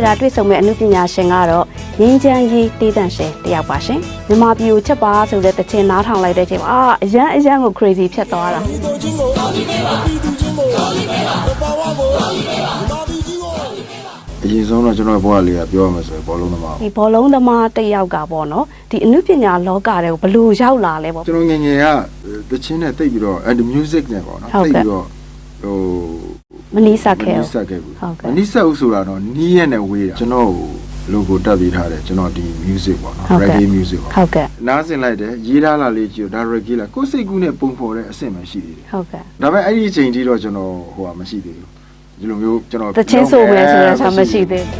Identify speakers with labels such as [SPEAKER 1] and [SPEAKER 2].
[SPEAKER 1] ရှိတာတွေ့ဆုံမဲ့အမှုပညာရှင်ကတော့ငင်းချမ်းရေးတေးတန့်ရှင်တယောက်ပါရှင်မြန်မာပြည်ကိုချက်ပါဆိုတဲ့တခြင်းနားထောင်လိုက်တဲ့အချိန်မှာအာအရန်အရန်ကို crazy ဖြစ်သွားတာ
[SPEAKER 2] အရင်ဆုံးတော့ကျွန်တော်ဘဝလေးကပြောရမယ်ဆိုရင်ဘောလုံးသမား
[SPEAKER 1] ဒီဘောလုံးသမားတစ်ယောက်ကပေါ့နော်ဒီအမှုပညာလောကတွေကိုဘယ်လို့ရောက်လာလဲပေါ့
[SPEAKER 2] ကျွန်တော်ငယ်ငယ်ကတချင်းနဲ့တိတ်ပြီးတော့ and music နဲ့ပေါ့နော်
[SPEAKER 1] ဟုတ်
[SPEAKER 2] တိတ်
[SPEAKER 1] ကဲ့
[SPEAKER 2] ပြီးတော့ဟို
[SPEAKER 1] မနီးစပ်ခဲ့
[SPEAKER 2] မ
[SPEAKER 1] ဘူး
[SPEAKER 2] နီးစက်ခဲ့ဘူး
[SPEAKER 1] ဟုတ်ကဲ့
[SPEAKER 2] မနီးစက်ဘူးဆိုတာတော့နီးရက်နဲ့ဝေးတာကျွန်တော်ကို logo တက်ပြီးထားတယ်ကျွန်တော်ဒီ music ပေါ့နော်
[SPEAKER 1] ဟုတ်ကဲ့
[SPEAKER 2] reggae music ပေါ့
[SPEAKER 1] ဟုတ်ကဲ့
[SPEAKER 2] နားဆင်လိုက်တယ်ရေးထားလာလေးကြည့်တော့ဒါ reggae လားကိုယ်စိတ်ကူးနဲ့ပုံဖော်တဲ့အဆင့်မှရှိသေးတယ်
[SPEAKER 1] ဟုတ်ကဲ့
[SPEAKER 2] ဒါပေမဲ့အဲ့ဒီအချိန်ကြီးတော့ကျွန်တော်ဟိုဟာမရှိသေးဘူးဒီလိုမျိုးကျွန်တော်
[SPEAKER 1] တချင်းဆိုမယ်ဆိုတော့ဆာမရှိသေးဘူး